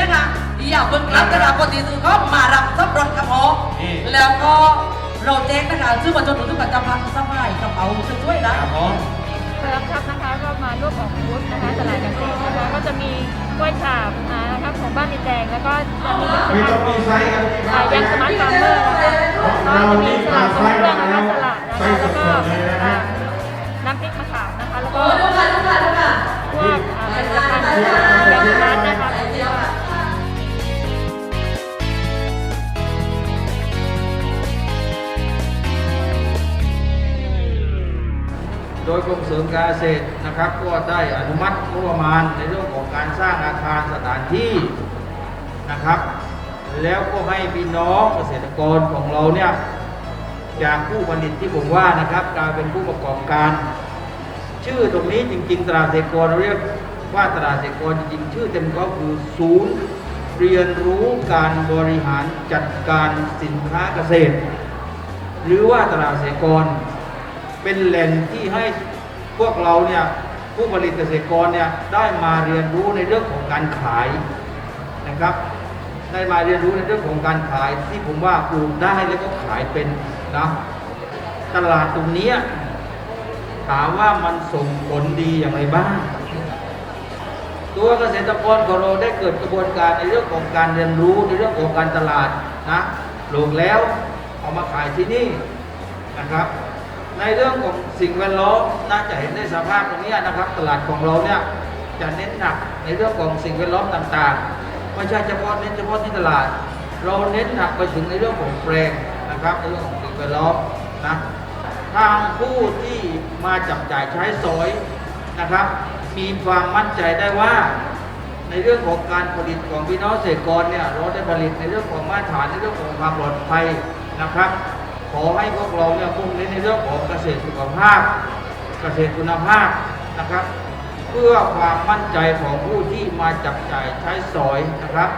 รับกระดาษปกติซื้อก็มารับซับรถกระเพาะนี่ แล้วก็เราแจ้งนะคะซื้อมาจนถึงกับจะพักสบายกระเป๋าช่วยๆนะ ครับผมสำหรับครับนะคะก็มาร่วมออกบูธนะคะตลาดเกษตรนะคะก็จะมีกล้วยฉาบนะคะของบ้านดินแดงแล้วก็จะมีมีต้องมีไซส์กันมีอ่ายังสมาร์ทฟาร์ม กรมเสริมการเกษตรนะครับ ก็ได้อนุมัติงบประมาณในเรื่องของการสร้างอาคารสถานที่นะครับ แล้วก็ให้พี่น้องเกษตรกรของเราเนี่ยจากผู้ผลิตที่ผมว่านะครับกลายเป็นผู้ประกอบการ ชื่อตรงนี้จริง ๆ ตลาดเกษตรกรเรียกว่าตลาดเกษตรกรจริงๆชื่อเต็มก็คือศูนย์เรียนรู้การบริหารจัดการสินค้าเกษตร หรือว่าตลาดเกษตรกรเป็นแหล่งที่ให้ วกเราเนี่ยผู้ผลิตเกษตรกรเนี่ยได้มาเรียนรู้ในเรื่องของการขายนะครับได้มาเรียนรู้ในเรื่องของการขายที่ผมว่าปลูกได้แล้วก็ขายเป็นนะตลาดตรงนี้ถามว่ามันส่งผลดีอย่างไรบ้าง ตัวเกษตรกรของเราได้เกิดกระบวนการในเรื่องของการเรียนรู้ในเรื่องของการตลาดนะปลูกแล้วเอามาขายที่นี่นะครับ ในเรื่องของสิ่งแวดล้อมน่าจะเห็นในสภาพตรงนี้นะครับ ตลาดของเราเนี่ยจะเน้นหนักในเรื่องของสิ่งแวดล้อมต่างๆ ไม่ใช่เฉพาะเน้นเฉพาะที่ตลาด เราเน้นหนักไปถึงในเรื่องของแปลงนะครับในเรื่องของสิ่งแวดล้อมนะทางผู้ที่มาจับจ่ายใช้สอยนะครับ มีความมั่นใจได้ว่า ในเรื่องของการผลิตของพี่น้องเกษตรกรเนี่ยเราได้ผลิตในเรื่องของมาตรฐานในเรื่องของความปลอดภัยนะครับ ขอให้พวกเราเนี่ยมุ่งเน้นในเรื่องของเกษตรสุขภาพ เกษตรคุณภาพนะครับ เพื่อความมั่นใจของผู้ที่มาจับจ่ายใช้สอยนะครับ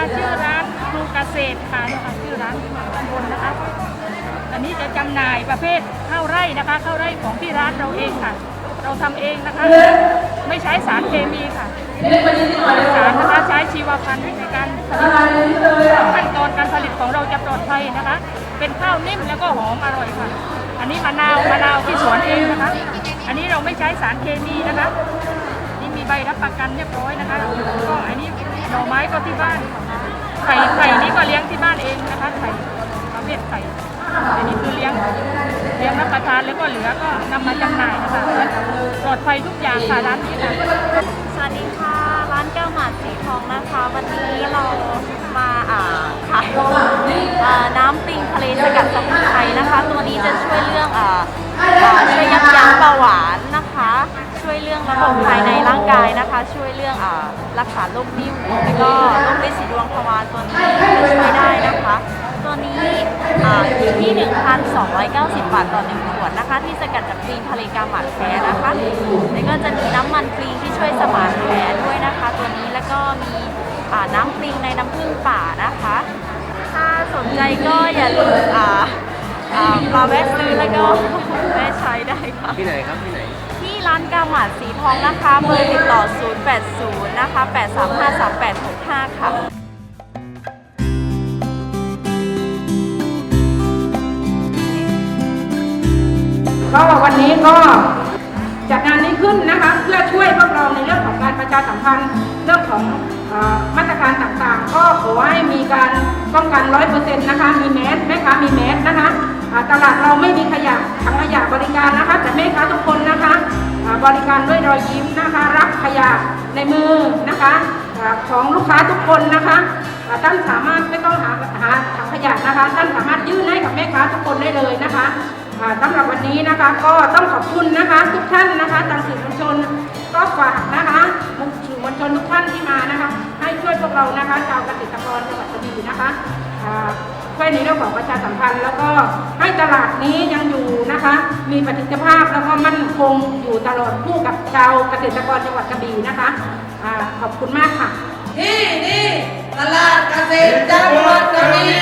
นะคะชื่อร้านครูเกษตรค่ะนะคะชื่อร้านตำบลนะคะ อันนี้จะจำหน่ายประเภทข้าวไร่นะคะข้าวไร่ของที่ร้านเราเองค่ะ เราทำเองนะคะ ไม่ใช้สารเคมีค่ะสารนะคะใช้ชีวพันธุ์ในการผลิตขั้นตอนการผลิตของเราจะปลอดภัยนะคะ เป็นข้าวนิ่มแล้วก็หอมอร่อยค่ะ อันนี้มะนาวมะนาวที่สวนเองนะคะ อันนี้เราไม่ใช้สารเคมีนะคะนี่มีใบรับประกันเรียบร้อยนะคะก็อันนี้หน่อไม้ก็ที่บ้าน ไข่ไข่นี่ก็เลี้ยงที่บ้านเองนะคะไข่ประเภทไข่อันนี้คือเลี้ยงเลี้ยงรับประทานแล้วก็เหลือก็นำมาจำหน่ายนะคะปลอดภัยทุกอย่างค่ะร้านนี้ค่ะสวัสดีค่ะร้านแก้วหมาดสีทองนะคะ วันนี้เรามาอ่าขายอ่าน้ำปริงทะเลสกัดสมุนไพรนะคะ ตัวนี้จะช่วยเรื่องอ่าอ่าช่วยยับยั้งเบาหวานนะคะ ช่วยเรื่องระบบภายในร่างกายนะคะ ช่วยเรื่องอ่ารักษาโรคนิ่วแล้วก็โรคฤทธิ์สีดวงทวารตัวนี้จะช่วยได้นะคะ ตัวนี้อ่าอยู่ที่ 1,290 บาทต่อหนึ่งขวดนะคะ ที่สกัดจากครีมทะเลกาหมัดแท้นะคะแล้วก็จะมีน้ำมันปริงที่ช่วยสมานแผลด้วยนะคะ ตัวนี้แล้วก็มีอ่าน้ำปริงในน้ำผึ้งป่านะคะ ถ้าสนใจก็อย่าลืมอ่าอ่ามาแวะซื้อแล้วก็แวะใช้ได้ค่ะที่ไหนครับที่ไหน ร้านกาหมาดสีทองนะคะเบอร์ติดต่อ 080 นะคะ 8353865 ค่ะก็วันนี้ก็จัดงานนี้ขึ้นนะคะเพื่อช่วยพวกเราในเรื่องของการประชาสัมพันธ์เรื่องของอมาตรการต่างๆ ก็ขอให้มีการป้องกันร้อยเปอร์เซ็นต์นะคะ มีแมสแม่ค้ามีแมสนะคะ ตลาดเราไม่มีขยะถังขยะบริการนะคะ แต่แม่ค้าทุกคนนะคะบริการด้วยรอยยิ้มนะคะ รับขยะในมือนะคะของลูกค้าทุกคนนะคะท่านสามารถไม่ต้องหาหาถังขยะนะคะ ท่านสามารถยื่นให้กับแม่ค้าทุกคนได้เลยนะคะอ่าสำหรับวันนี้นะคะก็ต้องขอบคุณนะคะทุกท่านนะคะทางสื่อมวลชนก็ฝากนะคะสื่อมวลชนทุกท่านที่มานะคะ วยช่วยพวกเรานะคะชาวเกษตรกรจังหวัดกระบี่นะคะช่วยในเรื่องของประชาสัมพันธ์ แล้วก็ให้ตลาดนี้ยังอยู่นะคะ มีประสิทธิภาพแล้วก็มั่นคงอยู่ตลอดคู่กับชาวเกษตรกรจังหวัดกระบี่นะคะขอบคุณมากค่ะที่นี่ตลาดเกษตรจังหวัดกระบี่